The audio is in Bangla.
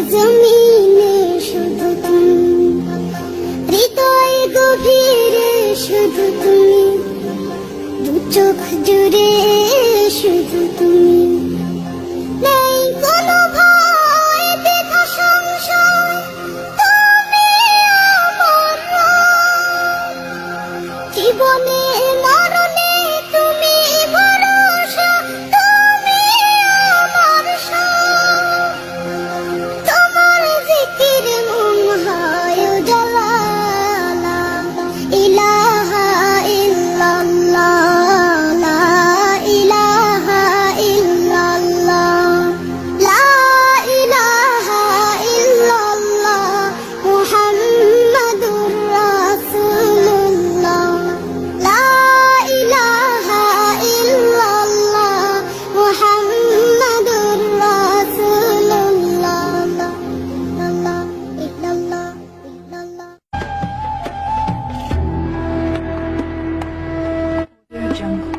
জমিনে শুধু তুমি। হৃদয় গভীরে শুধু তুমি। দু চোখ জুড়ে শুধু তুমি। জীবন jungle.